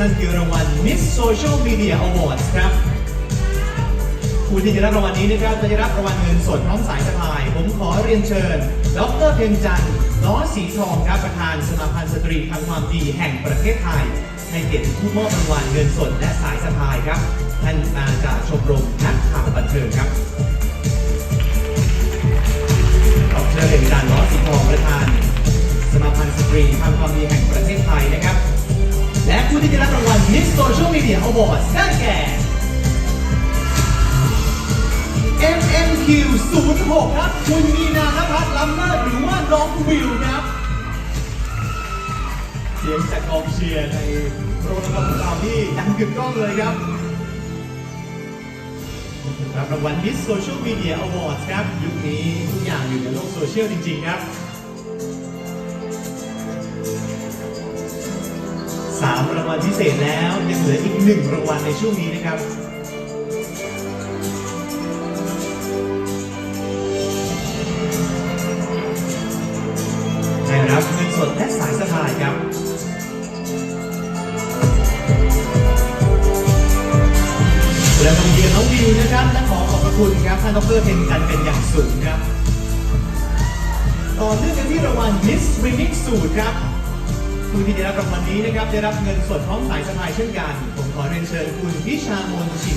นั่นคือรางวัล Miss Social Media Awards ครับผู้ที่จะรับรางวัลนี้นะครับจะได้รับรางวัลเงินสดพร้อมสายสะพาย ผมขอเรียนเชิญ ดรเพ็ญจันทร์ล้อสีทองครับประธานสมาพันธ์สตรีทำความดีแห่งประเทศไทย ให้เกียรติผู้มอบรางวัลเงินสดและสายสะพายครับ ท่านมาจากชมรมนักข่าวบันเทิงครับดรเพ็ญจันทร์ล้อสีทองประธาน ผู้ที่จะรับรางวัล Miss Social Media Awards ได้แก่ MMQ 06ครับ คุณมีนานภัทรล้ำเลิศหรือว่าน้องวิวครับ เสียงจากกองเชียร์ในโรงละครของเราที่ดังกึกก้องเลยครับรับรางวัล Miss Social Media Awards ครับ ยุคนี้ทุกอย่างอยู่ในโลกโซเชียลจริง ๆ ครับ สามรางวัลพิเศษแล้วยังเหลืออีกหนึ่งรางวัลในช่วงนี้นะครับได้รับเงินสดและสายสะพายครับและโรงเรียนน้องวิวนะครับและขอขอบพระคุณครับท่านดรเพ็ญกันเป็นอย่างสูงครับ ต่อเนื่องกันที่รางวัล Miss Remix สูตรครับ ผู้ที่ได้รับรางวัลนี้นะครับได้รับเงินสดพร้อมสายสะพายเช่นกัน ผมขอเรียนเชิญคุณพิชามนชิม